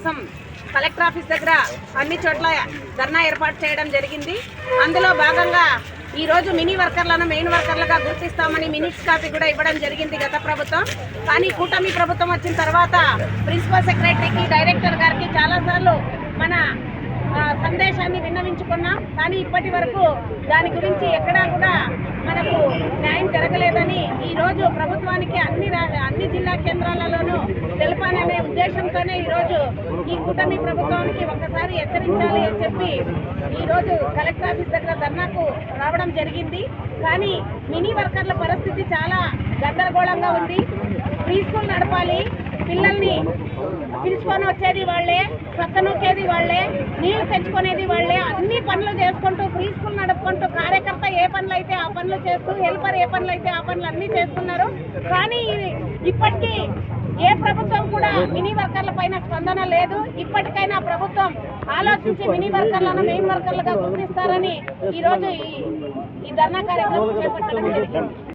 కోసం collector office దగ్గర అన్ని చోట్ల ధర్నా ఏర్పాటు చేయడం జరిగింది. అందులో భాగంగా ఈ రోజు మినీ వర్కర్లను మెయిన్ వర్కర్లుగా గుర్తిస్తామని మినిట్స్ కాపీ కూడా ఇవ్వడం జరిగింది గత ప్రభుత్వం. కానీ కూటమి ప్రభుత్వం వచ్చిన తర్వాత ప్రిన్సిపల్ సెక్రటరీకి డైరెక్టర్ గారికి చాలాసార్లు మన సందేశాన్ని విన్నవించుకున్నాం. కానీ ఇప్పటి వరకు దాని గురించి ఎక్కడా కూడా మనకు న్యాయం జరగలేదని ఈ రోజు ప్రభుత్వానికి అన్ని రా- అన్ని జిల్లా కేంద్రాలలోనూ తెలపాలనే ఉద్దేశంతోనే ఈ రోజు ఈ కూటమి ప్రభుత్వానికి ఒకసారి హెచ్చరించాలి అని చెప్పి ఈ రోజు కలెక్టర్ ఆఫీస్ దగ్గర ధర్నాకు రావడం జరిగింది. కానీ మినీ వర్కర్ల పరిస్థితి చాలా గందరగోళంగా ఉంది. ప్రీ స్కూల్ నడపాలి పిల్లల్ని పిలుచుకొని వచ్చేది వాళ్ళే పక్క నొక్కేది వాళ్ళే నీళ్ళు తెచ్చుకునేది వాళ్ళే అన్ని పనులు చేసుకుంటూ ప్రీ స్కూల్ నడుపుకుంటూ కార్యకర్త ఏ పనులు అయితే ఆ పనులు చేస్తూ హెల్పర్ ఏ పనులు అయితే ఆ పనులు అన్ని చేస్తున్నారు. కానీ ఇప్పటికీ ఏ ప్రభుత్వం కూడా మినీ వర్కర్ల పైన స్పందన లేదు. ఇప్పటికైనా ప్రభుత్వం ఆలోచించి మినీ వర్కర్లను మెయిన్ వర్కర్లుగా గుర్తిస్తారని ఈ రోజు ఈ ఈ ధర్నా కార్యక్రమం చేపట్టడం జరిగింది.